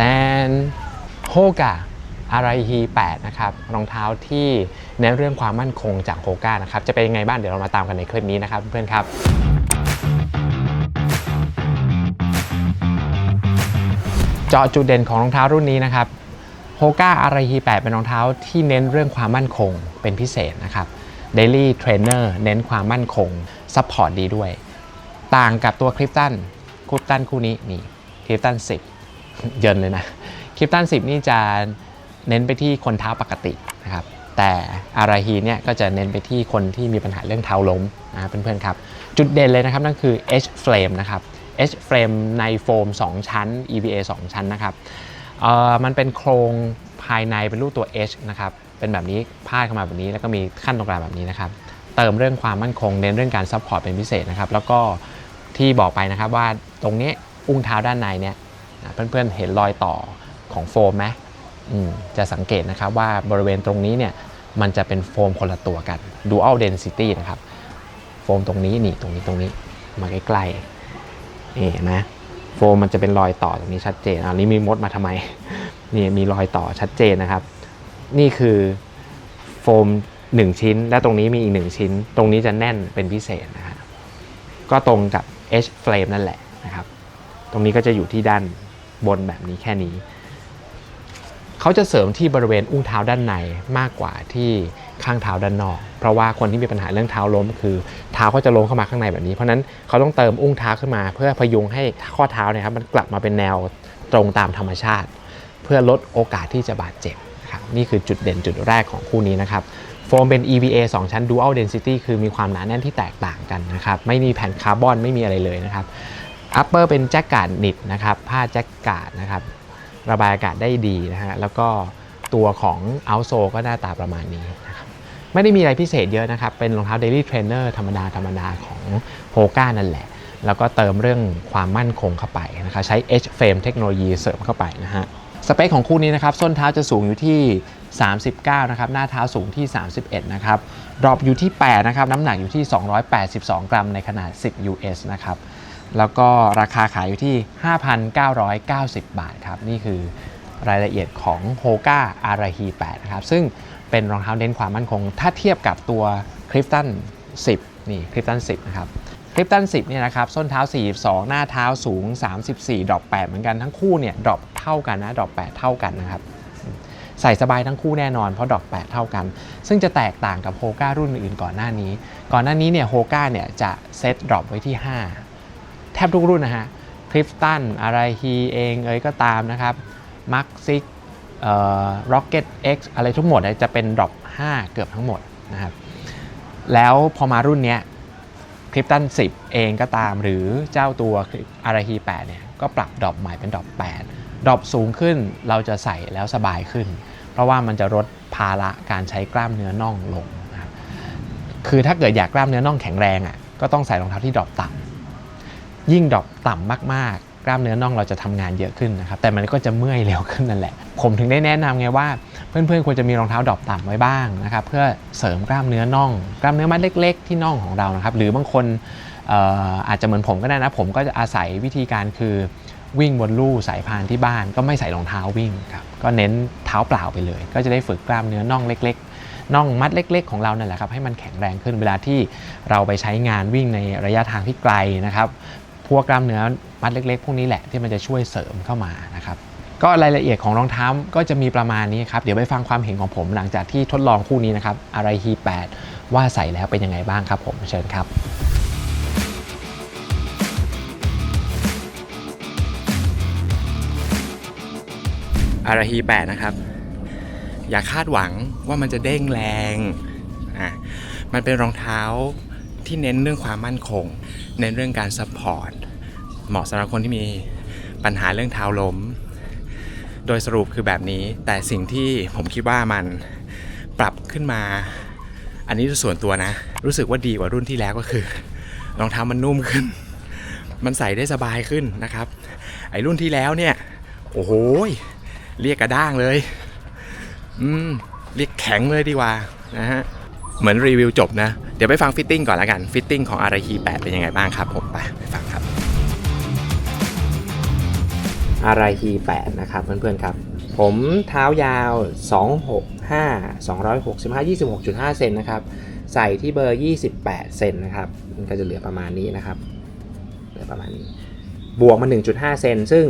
แต่โฮกาอะไรฮี8นะครับรองเท้าที่เน้นเรื่องความมั่นคงจากโฮก้านะครับจะเป็นยังไงบ้างเดี๋ยวเรามาตามกันในคลิปนี้นะครับเพื่อนๆครับเจาะจุดเด่นของรองเท้ารุ่นนี้นะครับโฮก้าอาราฮี8เป็นรองเท้าที่เน้นเรื่องความมั่นคงเป็นพิเศษนะครับ Daily Trainer เน้นความมั่นคงซัพพอร์ตดีด้วย ต่างกับตัวคลิปตันคลิปตันคู่นี้นี่คลิปตัน10 เยินเลยนะคลิปตัน10 นี่จะเน้นไปที่คนเท้าปกตินะครับแต่อาราฮีเนี่ยก็จะเน้นไปที่คนที่มีปัญหาเรื่องเท้าล้มนะเพื่อนๆครับ จุดเด่นเลยนะครับนั่นคือ H frame นะครับ H frame ในโฟม 2 ชั้น EVA 2 ชั้นนะครับมันเป็นโครงภายในเป็นรูปตัว H นะครับเป็นแบบนี้พาดเข้ามาแบบนี้ แล้วก็มีขั้นตรงกลางแบบนี้นะครับเติมเรื่องความมั่นคงเน้นเรื่องการซัพพอร์ตเป็นพิเศษนะครับแล้วก็ที่บอกไปนะครับว่าตรงนี้อุ้งเท้าด้านในเนี่ย เพื่อนๆเห็นรอยต่อของโฟมไหมมจะสังเกตนะครับว่าบริเวณตรงนี้เนี่ยมันจะเป็นโฟมคนละตัวกัน dual density นะครับโฟมตรงนี้นี่ตรงนี้ตรงนี้มาใกล้ๆนี่เห็นไหมโฟมมันจะเป็นรอยต่อตรงนี้ชัดเจนอันนี้มีมดมาทำไมนี่มีรอยต่อชัดเจนนะครับ นี่คือโฟม 1 ชิ้น และตรงนี้มีอีก 1 ชิ้น ตรงนี้จะแน่นเป็นพิเศษนะฮะก็ตรงกับ H frame นั่นแหละนะครับ ตรงนี้ก็จะอยู่ที่ด้าน บนแบบนี้แค่นี้ เขาจะเสริมที่บริเวณอุ้งเท้าด้านในมากกว่าที่ข้างเท้าด้านนอก เพราะว่าคนที่มีปัญหาเรื่องเท้าล้ม คือเท้าเขาจะล้มเข้ามาข้างในแบบนี้ เพราะนั้นเขาต้องเติมอุ้งเท้าขึ้นมา เพื่อพยุงให้ข้อเท้าเนี่ยครับมันกลับมาเป็นแนวตรงตามธรรมชาติ เพื่อลดโอกาสที่จะบาดเจ็บครับนี่คือจุดเด่นจุดแรกของคู่นี้นะครับโฟมเป็น EVA 2 ชั้น Dual Density คือมีความหนาแน่นที่แตกต่างกันนะครับ ไม่มีแผ่นคาร์บอน ไม่มีอะไรเลยนะครับ Upper เป็นแจ็คการ์ดนิดนะครับ ผ้าแจ็คการ์ดนะครับ ระบายอากาศได้ดีนะฮะ แล้วก็ตัวของ outsole ก็หน้าตาประมาณนี้นะครับ ไม่ได้มีอะไรพิเศษเยอะนะครับ เป็นรองเท้า daily trainer ธรรมดาธรรมดาของโ o ก้านั่นแหละ แล้วก็เติมเรื่องความมั่นคงเข้าไปนะครับ ใช้ H frame เทคโนโลยีเสริมเข้าไปนะฮะ สเปคของคู่นี้นะครับ ส้นเท้าจะสูงอยู่ที่ 39 นะครับ หน้าเท้าสูงที่ 31 นะครับ ดรอปอยู่ที่ 8 นะครับ น้ำหนักอยู่ที่ 282 กรัมในขนาด 10 US นะครับ แล้วก็ราคาขายอยู่ที่ 5,990 บาทครับ นี่คือรายละเอียดของ h o g a a r a h i 8นะครับ ซึ่งเป็นรองเท้าเน้นความมั่นคง ถ้าเทียบกับตัว Clifton 10 นี่ Clifton 10 นะครับ Clifton 10 เนี่ยนะครับ ส้นเท้า 42 หน้าเท้าสูง 34 ดรอป8เหมือนกันทั้งคู่เนี่ยดรอปเท่ากันนะดรอป8เท่ากันนะครับใส่สบายทั้งคู่แน่นอนเพราะดอก 8 เท่ากัน ซึ่งจะแตกต่างกับโฮก้ารุ่นอื่นก่อนหน้านี้ ก่อนหน้านี้เนี่ยโฮก้าเนี่ยจะเซตดรอปไว้ที่ 5 ทบทุกรุ่นนะฮะคลิฟตันอะไรฮีเองเอ้ยก็ตามนะครับมักซิกร็อกเก็ตเอ็กซ์อะไรทั้งหมดจะเป็นดรอป5 เกือบทั้งหมดนะครับแล้วพอมารุ่นนี้คลิปตัน10 เองก็ตามหรือเจ้าตัวอาราฮี8เนี่ยก็ปรับดรอปใหม่เป็นดรอป8ดรอปสูงขึ้นเราจะใส่แล้วสบายขึ้น เพราะว่ามันจะลดภาระการใช้กล้ามเนื้อน่องลงนะครับคือถ้าเกิดอยากกล้ามเนื้อน่องแข็งแรงอะก็ต้องใส่รองเท้าที่ดรอปต่ำ ยิ่งดรอปต่ำมากๆ กล้ามเนื้อน่องเราจะทำงานเยอะขึ้นนะครับ แต่มันก็จะเมื่อยเร็วขึ้นนั่นแหละ ผมถึงได้แนะนำไงว่า เพื่อนๆควรจะมีรองเท้าดรอปต่ำไว้บ้างนะครับ เพื่อเสริมกล้ามเนื้อน่อง กล้ามเนื้อมัดเล็ก ๆ ที่น่องของเรานะครับ หรือบางคนเอ่ออาจจะเหมือนผมก็ได้นะ ผมก็จะอาศัยวิธีการคือวิ่งบนลู่สายพานที่บ้านก็ไม่ใส่รองเท้าวิ่งครับก็เน้นเท้าเปล่าไปเลย ก็จะได้ฝึกกล้ามเนื้อน่องเล็กๆน่องมัดเล็ก ๆ ของเรานั่นแหละครับให้มันแข็งแรงขึ้นเวลาที่เราไปใช้งานวิ่งในระยะทางที่ไกลนะครับ พวกกล้ามเนื้อมัดเล็กๆ พวกนี้แหละที่มันจะช่วยเสริมเข้ามานะครับก็รายละเอียดของรองเท้าก็จะมีประมาณนี้ครับ เดี๋ยวไปฟังความเห็นของผมหลังจากที่ทดลองคู่นี้นะครับอะไรฮี8ว่าใส่แล้วเป็นยังไงบ้างครับผมเชิญครับ อาราฮี8นะครับ อย่าคาดหวังว่ามันจะเด้งแรงอะมันเป็นรองเท้าที่เน้นเรื่องความมั่นคง เน้นเรื่องการซัพพอร์ต เหมาะสำหรับคนที่มีปัญหาเรื่องเท้าล้ม โดยสรุปคือแบบนี้ แต่สิ่งที่ผมคิดว่ามันปรับขึ้นมา อันนี้ส่วนตัวนะ รู้สึกว่าดีกว่ารุ่นที่แล้วก็คือรองเท้ามันนุ่มขึ้น มันใส่ได้สบายขึ้นนะครับ ไอ้รุ่นที่แล้วเนี่ย โอ้โหเรียกกระด้างเลย อืม เรียกแข็งเลยดีกว่านะฮะ เหมือนรีวิวจบนะ เดี๋ยวไปฟังฟิตติ้งก่อนละกัน ฟิตติ้งของอาราฮี8เป็นยังไงบ้างครับผมไปไปฟังครับ RIT 8นะครับเพื่อนๆครับ ผมเท้ายาว 265 265 26.5 เซนนะครับ ใส่ที่เบอร์ 28 เซนนะครับ มันก็จะเหลือประมาณนี้นะครับ เหลือประมาณนี้ บวกมา 1.5 เซน ซึ่ง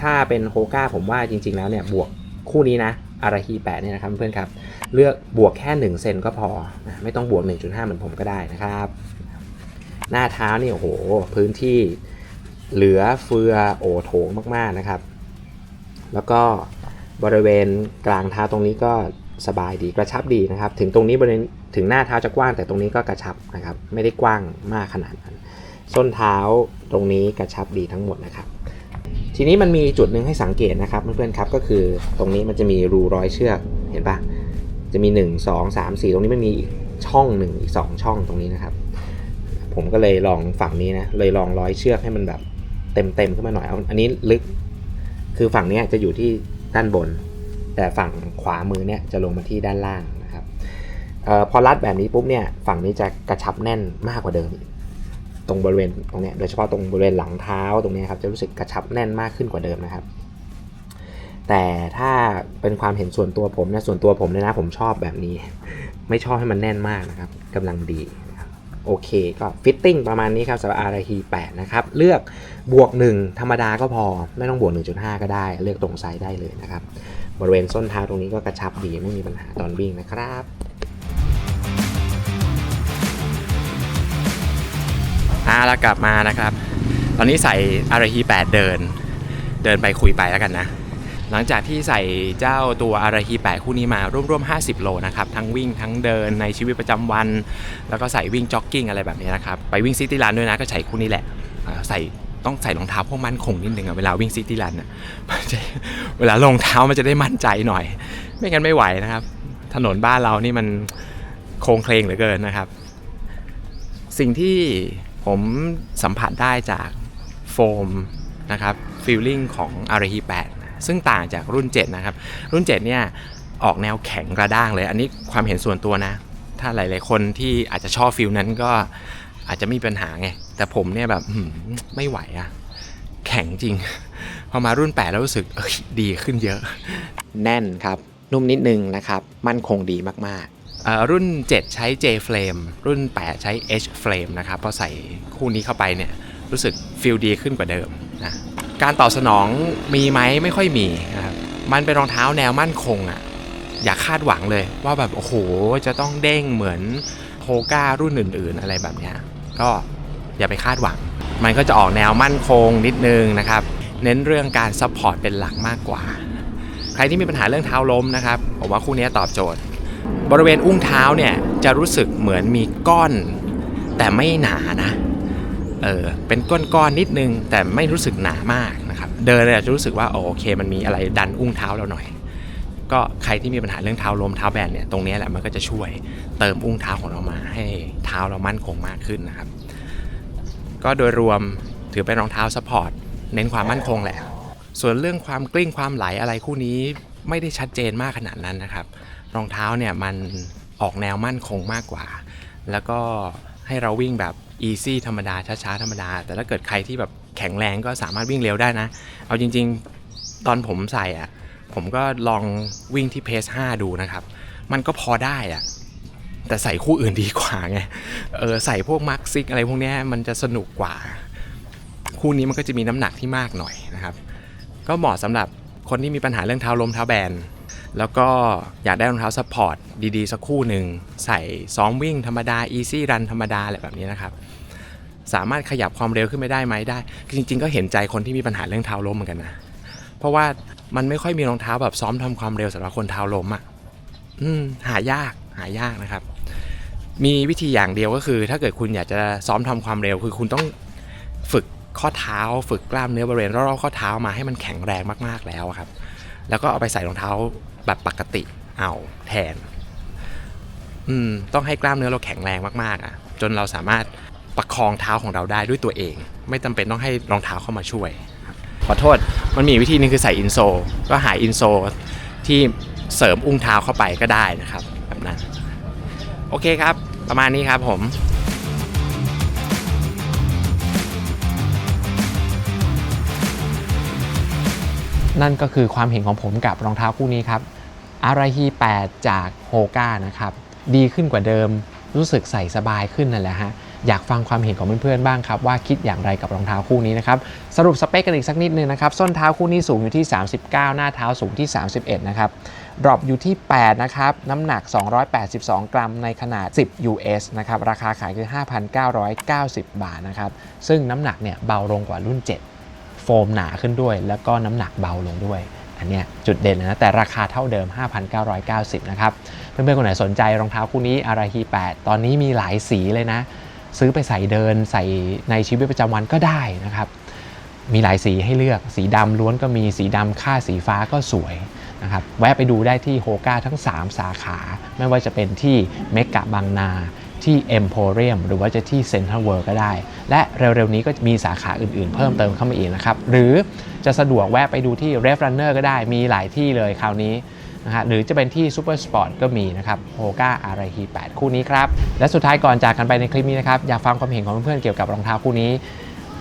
ถ้าเป็นโฮก้าผมว่าจริง ๆ แล้วเนี่ย บวกคู่นี้นะอาราฮี8เนี่ยนะครับเพื่อนครับ เลือกบวกแค่ 1 เซนก็พอ ไม่ต้องบวก 1.5 เหมือนผมก็ได้นะครับ หน้าเท้านี่โอ้โห พื้นที่ เหลือเฟือโอโถงมากๆนะครับ แล้วก็บริเวณกลางเท้าตรงนี้ก็สบายดีกระชับดีนะครับ ถึงตรงนี้บริเวณถึงหน้าเท้าจะกว้างแต่ตรงนี้ก็กระชับนะครับ ไม่ได้กว้างมากขนาดนั้น ส้นเท้าตรงนี้กระชับดีทั้งหมดนะครับ ทีนี้มันมีจุดหนึ่งให้สังเกตนะครับเพื่อนๆครับก็คือตรงนี้มันจะมีรูร้อยเชือกเห็นปะจะมี 1 2 3 4 ตรงนี้มันมีอีกช่องหนึ่งอีก 2 ช่องตรงนี้นะครับ ผมก็เลยลองฝั่งนี้นะเลยลองร้อยเชือกให้มันแบบ เต็มๆขึ้นมาหน่อยเอาอันนี้ลึก คือฝั่งนี้จะอยู่ที่ด้านบน แต่ฝั่งขวามือเนี่ยจะลงมาที่ด้านล่างนะครับเออพอรัดแบบนี้ปุ๊บเนี่ยฝั่งนี้จะกระชับแน่นมากกว่าเดิม ตรงบริเวณตรงนี้โดยเฉพาะตรงบริเวณหลังเท้าตรงนี้ครับจะรู้สึกกระชับแน่นมากขึ้นกว่าเดิมนะครับ แต่ถ้าเป็นความเห็นส่วนตัวผมเนี่ยส่วนตัวผมเนี่ยนะผมชอบแบบนี้ ไม่ชอบให้มันแน่นมากนะครับกำลังดี โอเคก็ฟิตติ้งประมาณนี้ครับสำหรับ r i 8นะครับ เลือกบวก 1 ธรรมดาก็พอ ไม่ต้องบวก 1.5 ก็ได้ เลือกตรงไซส์ได้เลยนะครับ บริเวณส้นเท้าตรงนี้ก็กระชับดีไม่มีปัญหาตอนวิ่งนะครับอ่าแล้วกลับมานะครับ ตอนนี้ใส่อาราฮี8เดิน เดินไปคุยไปแล้วกันนะ หลังจากที่ใส่เจ้าตัวอาราฮี8คู่นี้มาร่วมๆ 50 โลนะครับ ทั้งวิ่งทั้งเดินในชีวิตประจำวัน แล้วก็ใส่วิ่งจ็อกกิ้งอะไรแบบนี้นะครับ ไปวิ่งซิตี้รันด้วยนะก็ใส่คู่นี้แหละใส่ต้องใส่รองเท้าพวกมันคงนิดนึงอะเวลาวิ่งซิตี้รันอะเวลารองเท้ามันจะได้มั่นใจหน่อย ไม่งั้นไม่ไหวนะครับ ถนนบ้านเรานี่มันโครงเคลงเหลือเกินนะครับ สิ่งที่ผมสัมผัสได้จากโฟมนะครับฟีลลิ่งของ r า8 ซึ่งต่างจากรุ่น 7 นะครับ รุ่น 7 เนี่ยออกแนวแข็งกระด้างเลย อันนี้ความเห็นส่วนตัวนะ ถ้าหลาย ๆ คนที่อาจจะชอบฟิลนั้นก็อาจจะไมมีปัญหาไง แต่ผมเนี่ยแบบหืมไม่ไหวอะแข็งจริง พอมารุ่น 8 แล้วรู้สึกเอ้ยดีขึ้นเยอะ แน่นครับ นุ่มนิดนึงนะครับ มั่นคงดีมากเอ่อรุ่น 7 ใช้ J Flame รุ่น 8 ใช้ H Flame นะครับ พอใส่คู่นี้เข้าไปเนี่ยรู้สึกฟีลดีขึ้นกว่าเดิมนะ การตอบสนองมีไหมไม่ค่อยมีนะครับมันเป็นรองเท้าแนวมั่นคงอะ่ะอย่าคาดหวังเลยว่าแบบโอ้โหจะต้องเด้งเหมือนโฮก้ารุ่นอื่น ๆ อะไรแบบเนี้ยก็อย่าไปคาดหวัง มันก็จะออกแนวมั่นคงนิดนึงนะครับ เน้นเรื่องการซัพพอร์ตเป็นหลักมากกว่า ใครที่มีปัญหาเรื่องเท้าล้มนะครับผมว่าคู่นี้ตอบโจทย์ บริเวณอุ้งเท้าเนี่ยจะรู้สึกเหมือนมีก้อน แต่ไม่หนานะ เออเป็นก้อนๆนิดนึง แต่ไม่รู้สึกหนามากนะครับ เดินเนี่ยจะรู้สึกว่าโอเค มันมีอะไรดันอุ้งเท้าเราหน่อย ก็ใครที่มีปัญหาเรื่องเท้าลมเท้าแบนเนี่ยตรงนี้แหละมันก็จะช่วยเติมอุ้งเท้าของเรามา ให้เท้าเรามั่นคงมากขึ้นนะครับ ก็โดยรวมถือเป็นรองเท้าซัพพอร์ตเน้นความมั่นคงแหละ ส่วนเรื่องความกลิ้งความไหลอะไรคู่นี้ไม่ได้ชัดเจนมากขนาดนั้นนะครับ รองเท้าเนี่ยมันออกแนวมั่นคงมากกว่า แล้วก็ ให้เราวิ่งแบบ easy ธรรมดาช้าๆธรรมดา แต่ถ้าเกิดใครที่แบบแข็งแรงก็สามารถวิ่งเร็วได้นะ เอาจริง ๆ ตอนผมใส่อะผมก็ลองวิ่งที่เพส5ดูนะครับ มันก็พอได้อะแต่ใส่คู่อื่นดีกว่าไงเออใส่พวกมาร์คซิกอะไรพวกนี้มันจะสนุกกว่า คู่นี้มันก็จะมีน้ำหนักที่มากหน่อยนะครับ ก็เหมาะสำหรับคนที่มีปัญหาเรื่องเท้าล้มเท้าแบน แล้วก็อยากได้รองเท้าซัพพอร์ตดีๆ สักคู่หนึ่งใส่ซ้อมวิ่งธรรมดา easy run ธรรมดาอะไรแบบนี้นะครับ สามารถขยับความเร็วขึ้นไปได้ไหมได้คือจริง ๆ ก็เห็นใจคนที่มีปัญหาเรื่องเท้าล้มเหมือนกันนะเพราะว่ามันไม่ค่อยมีรองเท้าแบบซ้อมทำความเร็วสำหรับคนเท้าล้มอะอืมหายากหายากนะครับ มีวิธีอย่างเดียวก็คือ ถ้าเกิดคุณอยากจะซ้อมทำความเร็วคือคุณต้องฝึกข้อเท้า ฝึกกล้ามเนื้อบริเวณรอบๆข้อเท้ามาให้มันแข็งแรงมากๆแล้วครับ แล้วก็เอาไปใส่รองเท้า แบบปกติเอาแทน อืม ต้องให้กล้ามเนื้อเราแข็งแรงมากๆอะ จนเราสามารถประคองเท้าของเราได้ด้วยตัวเอง ไม่จำเป็นต้องให้รองเท้าเข้ามาช่วยครับขอโทษ มันมีวิธีหนึงคือใส่อินโซลก็หาอินโซลที่เสริมอุ้งเท้าเข้าไปก็ได้นะครับแบบนั้น โอเคครับ ประมาณนี้ครับผมนั่นก็คือความเห็นของผมกับรองเท้าคู่นี้ครับ อาราฮี8จากโฮก้านะครับ ดีขึ้นกว่าเดิมรู้สึกใส่สบายขึ้นนั่นแหละฮะ อยากฟังความเห็นของเพื่อนๆบ้างครับ ว่าคิดอย่างไรกับรองเท้าคู่นี้นะครับ สรุปสเปคกันอีกสักนิดนึงนะครับ ส้นเท้าคู่นี้สูงอยู่ที่ 39 หน้าเท้าสูงที่ 31 นะครับดรอปอยู่ที่ 8 นะครับ น้ำหนัก 282 กรัมในขนาด 10 US นะครับ ราคาขายคือ 5,990 บาทนะครับ ซึ่งน้ำหนักเนี่ยเบาลงกว่ารุ่น 7 โฟมหนาขึ้นด้วย แล้วก็น้ำหนักเบาลงด้วย อันเนี้ยจุดเด่นนะ แต่ราคาเท่าเดิม 5,990 นะครับ เพื่อนๆ คนไหนสนใจรองเท้าคู่นี้อาราฮี8 ตอนนี้มีหลายสีเลยนะ ซื้อไปใส่เดินใส่ในชีวิตประจำวันก็ได้นะครับ มีหลายสีให้เลือก สีดำล้วนก็มี สีดำค่าสีฟ้าก็สวยนะครับ แวะไปดูได้ที่โฮกาทั้ง 3 สาขา ไม่ว่าจะเป็นที่เมกะบางนาที่เอ็มโพเรียมหรือว่าจะที่เซ็นทรัลเวิลด์ก็ได้ และเร็วๆนี้ก็มีสาขาอื่นๆ เพิ่มเติมเข้ามาอีกนะครับ หรือ จะสะดวกแวะไปดูที่ r e f Runner ก็ได้มีหลายที่เลยคราวนี้นะฮะหรือจะเป็นที่ Super Sport ก็มีนะครับโฮก้าอาราฮี8คู่นี้ครับ และสุดท้ายก่อนจากกันไปในคลิปนี้นะครับ อยากฟังความเห็นของเพื่อนๆเกี่ยวกับรองเท้าคู่นี้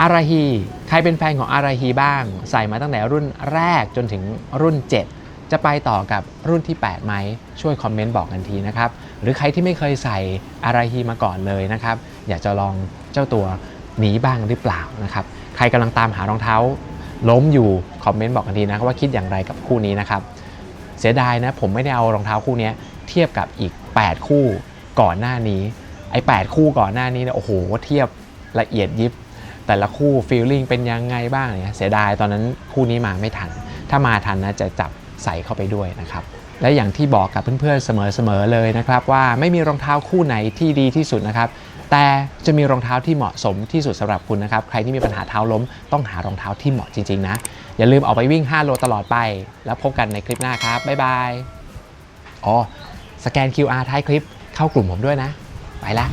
อาราฮีใครเป็นแฟนของอาราฮีบ้าง ใส่มาตั้งแต่รุ่นแรกจนถึงรุ่น 7 จะไปต่อกับรุ่นที่ 8 ไหม ช่วยคอมเมนต์บอกกันทีนะครับ หรือใครที่ไม่เคยใส่อาราฮีมาก่อนเลยนะครับ อยากจะลองเจ้าตัวนี้บ้างหรือเปล่านะครับ ใครกำลังตามหารองเท้า ล้มอยู่คอมเมนต์บอกกันทีนะว่าคิดอย่างไรกับคู่นี้นะครับ เสียดายนะผมไม่ได้เอารองเท้าคู่นี้เทียบกับอีก 8 คู่ก่อนหน้านี้ ไอ้ 8 คู่ก่อนหน้านี้นี่ยโอ้โหเทียบละเอียดยิบ แต่ละคู่ฟีลลิ่งเป็นยังไงบ้างเนี่ยเสียดายตอนนั้นคู่นี้มาไม่ทัน ถ้ามาทันนะจะจับใส่เข้าไปด้วยนะครับและอย่างที่บอกกับเพื่อนๆเสมอๆเลยนะครับว่าไม่มีรองเท้าคู่ไหนที่ดีที่สุดนะครับ แต่จะมีรองเท้าที่เหมาะสมที่สุดสำหรับคุณนะครับ ใครที่มีปัญหาเท้าล้ม ต้องหารองเท้าที่เหมาะจริงๆนะ อย่าลืมออกไปวิ่ง 5 โลตลอดไป แล้วพบกันในคลิปหน้าครับ บ๊ายบาย อ๋อ สแกน QR ท้ายคลิปเข้ากลุ่มผมด้วยนะ ไปละ